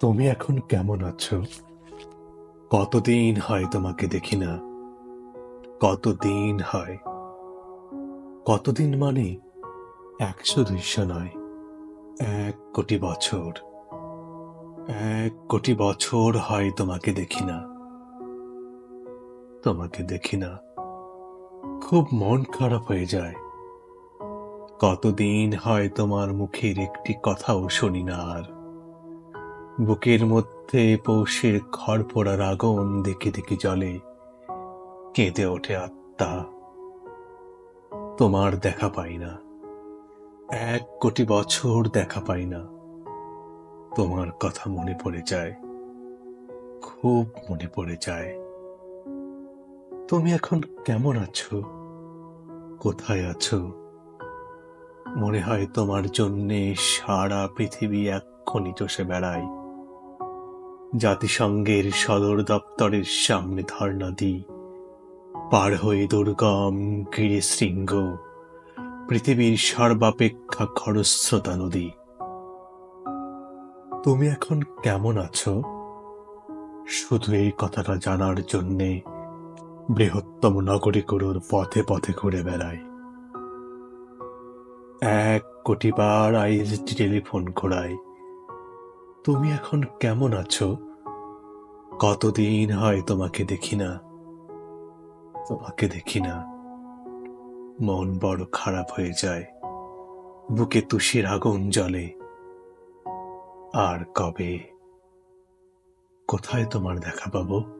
তুমি এখন কেমন আছো? কতদিন হয় তোমাকে দেখি না। কতদিন হয়। কতদিন মানে একশো দুইশো নয়। এক কোটি বছর। এক কোটি বছর হয় তোমাকে দেখি না। তোমাকে দেখি না। খুব মন খারাপ হয়ে যায়। কতদিন হয় তোমার মুখের একটি কথাও শুনি না আর। বুকের মধ্যে পৌষের ঘর পোড়ার আগুন দেখে দেখে জলে। কেঁদে ওঠে আত্মা। তোমার দেখা পাই না। এক কোটি বছর দেখা পাই না। তোমার কথা মনে পড়ে যায়। খুব মনে পড়ে যায়। তুমি এখন কেমন আছো? কোথায় আছো? মনে হয় তোমার জন্যে সারা পৃথিবী এক্ষণি চষে বেড়ায়। জাতিসংঘের সদর দপ্তরের সামনে ধর্ণা দিই। পার হয়ে দুর্গম গিরি শৃঙ্গ, পৃথিবীর সর্বাপেক্ষা খরস্রোতা নদী। তুমি এখন কেমন আছো? শুধু এই কথাটা জানার জন্যে বৃহত্তম নগরীগুলোর পথে পথে ঘুরে বেড়ায় এক কোটি বার আইএসডি টেলিফোন ঘোরাই। তুমি এখন কেমন আছো? কতদিন হয় তোমাকে দেখি না। তোমাকে দেখি না। মন বড় খারাপ হয়ে যায়। বুকে তুষির আগুন জ্বলে। আর কবে? কোথায় তোমার দেখা পাবো?